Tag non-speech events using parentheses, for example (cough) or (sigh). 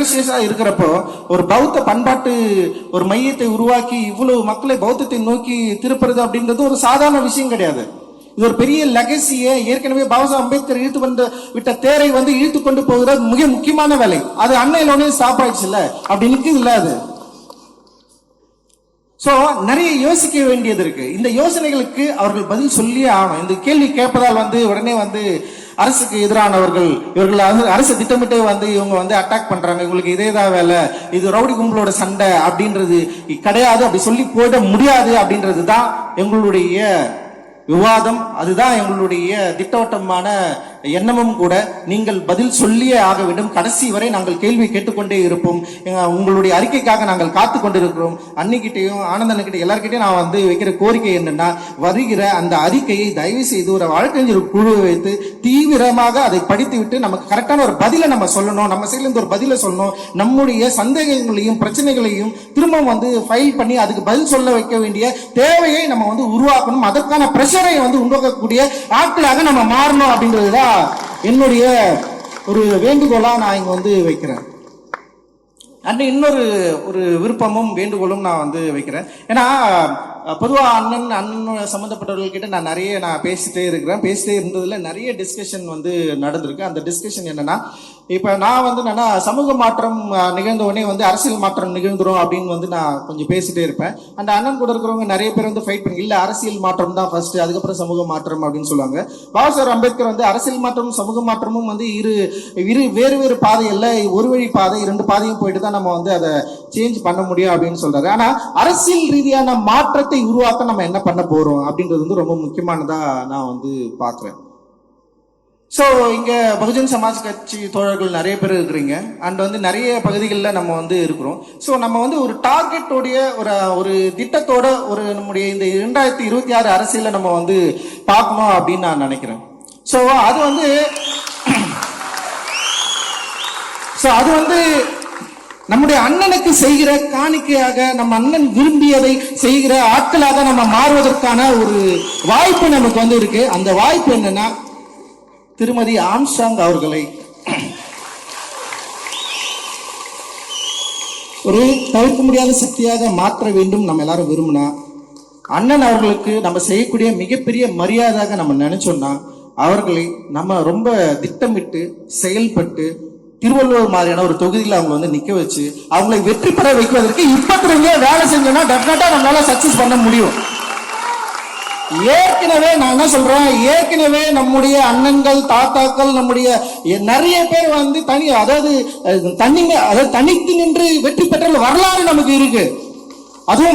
ப்ரிகரசியஸா இருக்கிறப்போ ஒரு பௌத்த பண்பாட்டு ஒரு மையத்தை உருவாக்கி இவ்வளவு மக்களை பௌத்தத்தை நோக்கி திருப்புறது அப்படின்றது ஒரு சாதாரண விஷயம் கிடையாது. இது ஒரு பெரிய லெகசியை ஏற்கனவே பாபா அம்பேத்கர் இழுத்து வந்து விட்ட தேரை வந்து இழுத்து கொண்டு போகிற மிக முக்கியமான வேலை. அது அன்னையிலோனே ஸ்டாப் ஆயிடுச்சு இல்ல அப்படின்னு இல்ல அது. சோ நிறைய யோசிக்க வேண்டியது இருக்கு. இந்த யோசனைகளுக்கு அவர்கள் பதில் சொல்லியே ஆகணும். இந்த கேள்வி கேட்பதால் வந்து உடனே வந்து அரசுக்கு எதிரானவர்கள் இவர்கள் அரசு- அரசு திட்டமிட்டே வந்து இவங்க வந்து அட்டாக் பண்றாங்க. இவங்களுக்கு இதே தான் வேலை. இது ரவுடி கும்பலோட சண்டை அப்படின்றது கிடையாது. அப்படி சொல்லி போயிட முடியாது அப்படின்றது தான் எங்களுடைய விவாதம். அதுதான் எங்களுடைய திட்டவட்டமான எண்ணமும் கூட நீங்கள் பதில் சொல்லியே ஆக வேண்டும். கடைசி வரை நாங்கள் கேள்வி கேட்டுக்கொண்டே இருப்போம். உங்களுடைய அறிக்கைக்காக நாங்கள் காத்து கொண்டிருக்கிறோம். அன்னிக்கிட்டையும் ஆனந்தனுக்கிட்ட எல்லார்கிட்டையும் நான் வந்து வைக்கிற கோரிக்கை என்னன்னா வருகிற அந்த அறிக்கையை தயவு செய்து ஒரு வழக்கறிஞர் குழுவை வைத்து தீவிரமாக அதை படித்து விட்டு நமக்கு கரெக்டான ஒரு பதிலை நம்ம சொல்லணும். நம்ம சைட்லேருந்து ஒரு பதிலை சொல்லணும். நம்முடைய சந்தேகங்களையும் பிரச்சனைகளையும் திரும்ப வந்து ஃபைல் பண்ணி அதுக்கு பதில் சொல்ல வைக்க வேண்டிய தேவையை நம்ம வந்து உருவாக்கணும். அதற்கான பிரஷரை வந்து உண்டாக்கக்கூடிய ஆட்களாக நம்ம மாறணும் அப்படின்றது தான் என்னுடைய ஒரு வேண்டுகோளா நான் இங்க வந்து வைக்கிறேன். அண்ட் இன்னொரு ஒரு விருப்பமும் வேண்டுகோளும் நான் வந்து வைக்கிறேன். ஏன்னா பொதுவாக அண்ணன் அண்ணன் சம்மந்தப்பட்டவர்கள்கிட்ட நான் நிறைய நான் பேசிட்டே இருக்கிறேன். பேசிட்டே இருந்ததில் நிறைய டிஸ்கஷன் வந்து நடந்திருக்கு. அந்த டிஸ்கஷன் என்னன்னா இப்போ நான் வந்து என்னன்னா சமூக மாற்றம் நிகழ்ந்த உடனே வந்து அரசியல் மாற்றம் நிகழ்ந்துரும் அப்படின்னு வந்து நான் கொஞ்சம் பேசிட்டே இருப்பேன். அந்த அண்ணன் கூட இருக்கிறவங்க நிறைய பேர் வந்து ஃபைட் பண்ணி இல்லை அரசியல் மாற்றம் தான் ஃபர்ஸ்ட் அதுக்கப்புறம் சமூக மாற்றம் அப்படின்னு சொல்லுவாங்க. பாபா சார் அம்பேத்கர் வந்து அரசியல் மாற்றமும் சமூக மாற்றமும் வந்து இரு இரு வேறு வேறு பாதையில் ஒரு வழி பாதை இரண்டு பாதையும் போயிட்டு தான் நம்ம வந்து அதை சேஞ்ச் பண்ண முடியும் அப்படின்னு சொல்றாரு. ஆனால் அரசியல் ரீதியான மாற்றத்தை உருவாக்க நம்ம என்ன பண்ண போறோம் அப்படின்றது வந்து ரொம்ப முக்கியமானதா நான் வந்து பார்க்குறேன். ஸோ இங்கே பகுஜன் சமாஜ் கட்சி தோழர்கள் நிறைய பேர் இருக்கிறீங்க. அண்ட் வந்து நிறைய பகுதிகளில் நம்ம வந்து இருக்கிறோம். ஸோ நம்ம வந்து ஒரு டார்கெட்டோடைய ஒரு ஒரு திட்டத்தோட ஒரு நம்முடைய இந்த இரண்டாயிரத்தி இருபத்தி ஆறு அரசியலை நம்ம வந்து பார்க்கணும் அப்படின்னு நான் நினைக்கிறேன். ஸோ அது வந்து (coughs) ஸோ அது வந்து நம்முடைய அண்ணனுக்கு செய்கிற காணிக்கையாக நம்ம அண்ணன் விரும்பியதை செய்கிற ஆட்களாக நம்ம மாறுவதற்கான ஒரு வாய்ப்பு நமக்கு வந்து இருக்கு. அந்த வாய்ப்பு என்னன்னா திருமதி ஆம்சாங் அவர்களை ஒரு தவிர்க்க முடியாத சக்தியாக மாற்ற வேண்டும் நம்ம எல்லாரும் விரும்பினா அண்ணன் அவர்களுக்கு நம்ம செய்யக்கூடிய மிகப்பெரிய மரியாதையாக நம்ம நினைச்சோம்னா அவர்களை நம்ம ரொம்ப திட்டமிட்டு செயல்பட்டு திருவள்ளுவர் மாதிரியான ஒரு தொகுதியில் அவங்க வந்து நிக்க வச்சு அவங்களை வெற்றி பெற வைப்பதற்கு இப்பத்திலிருந்தே வேலை செஞ்சோம்னா டெஃபினட்டா நம்மளால சக்சஸ் பண்ண முடியும். ஏற்கனவே நான் என்ன சொல்றேன்? ஏற்கனவே நம்முடைய அண்ணன்கள் தாத்தாக்கள் நம்முடைய நிறைய பேர் வந்து தனி அதாவது தனிமை அதாவது தனித்து நின்று வெற்றி பெற்ற வரலாறு நமக்கு இருக்கு. அதுவும்